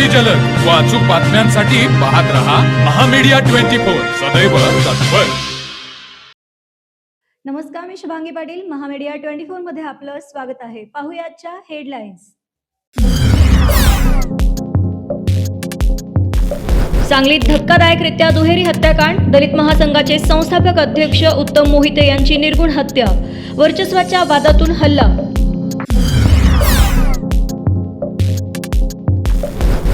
अगदी जलद व अचूक बातम्यांसाठी पाहत रहा महामीडिया ट्वेंटी फोर. सदैव तत्पर. नमस्कार मी शुभांगी पाटील. महामीडिया ट्वेंटी फोरमध्ये आपलं स्वागत आहे. पाहुयाच्या हेडलाईन्स. सांगलीत धक्कादायकरित्या दुहेरी हत्याकांड. दलित महासंघाचे संस्थापक अध्यक्ष उत्तम मोहिते यांची निर्गुण हत्या. वर्चस्वाच्या वादातून हल्ला.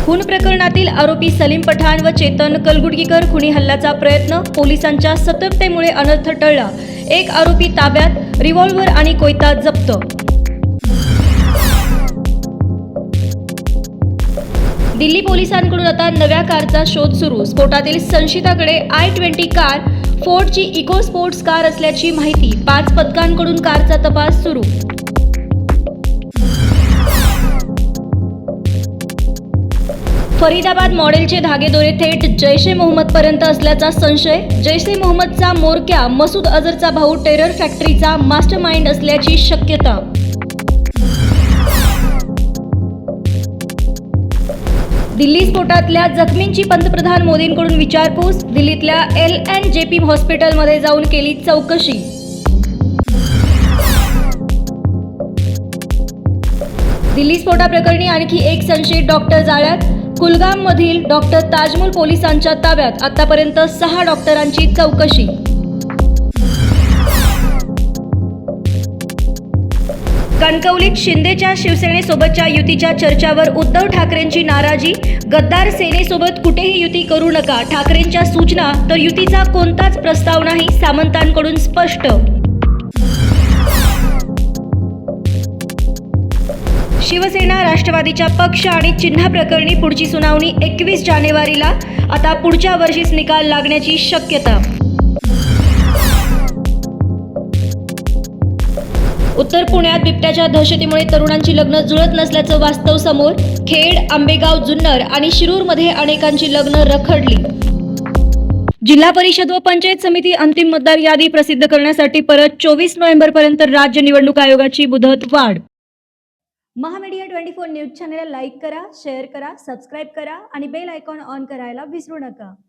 खून प्रकरणातील आरोपी सलीम पठाण व चेतन कलगुडगीकर खुनी हल्ल्याचा प्रयत्न पोलिसांच्या सतर्कतेमुळे अनर्थ टळला. एक आरोपी ताब्यात रिव्हॉल्व्हर आणि कोयता जप्त. दिल्ली पोलिसांकडून आता नव्या कारचा शोध सुरू. स्फोटातील संशिताकडे आय ट्वेंटी कार फोर्डची इको स्पोर्ट्स कार असल्याची माहिती पाच पथकांकडून कारचा तपास सुरू. फरीदाबाद मॉडेलचे धागेदोरे थेट जैश ए मोहम्मद पर्यंत असल्याचा संशय. जैश ए मोहम्मदचा मोरक्या मसूद अझरचा भाऊ टेरर फॅक्टरीचा मास्टरमाइंड असल्याची शक्यता. दिल्ली स्फोटातल्या जखमींची पंतप्रधान मोदींकडून विचारपूस. दिल्लीतल्या एल अँड जे पी हॉस्पिटलमध्ये जाऊन केली चौकशी. दिल्ली स्फोटाप्रकरणी आणखी एक संशयित डॉक्टर जाळ्यात. कुलगाम मधील डॉक्टर ताजमहल पोलिसांच्या ताब्यात आतापर्यंत सहा डॉक्टरांची चौकशी. कणकवलीत शिंदेच्या शिवसेनेसोबतच्या युतीच्या चर्चावर उद्धव ठाकरेंची नाराजी गद्दार सेनेसोबत कुठेही युती करू नका ठाकरेंच्या सूचना तर युतीचा कोणताच प्रस्ताव नाही सामंतांकडून स्पष्ट शिवसेना राष्ट्रवादीच्या पक्ष आणि चिन्ह प्रकरणी पुढची सुनावणी एकवीस जानेवारीला. आता पुढच्या वर्षीच निकाल लागण्याची शक्यता. उत्तर पुण्यात बिबट्याच्या दहशतीमुळे तरुणांची लग्न जुळत नसल्याचं वास्तव समोर खेड आंबेगाव जुन्नर आणि शिरूरमध्ये अनेकांची लग्न रखडली. जिल्हा परिषद व पंचायत समिती अंतिम मतदार यादी प्रसिद्ध करण्यासाठी परत चोवीस नोव्हेंबर पर्यंत राज्य निवडणूक आयोगाची मुदत वाढ महामीडिया ट्वेंटी फोर न्यूज चॅनलला लाईक करा शेअर करा सबस्क्राईब करा आणि बेल आयकॉन ऑन करायला विसरू नका.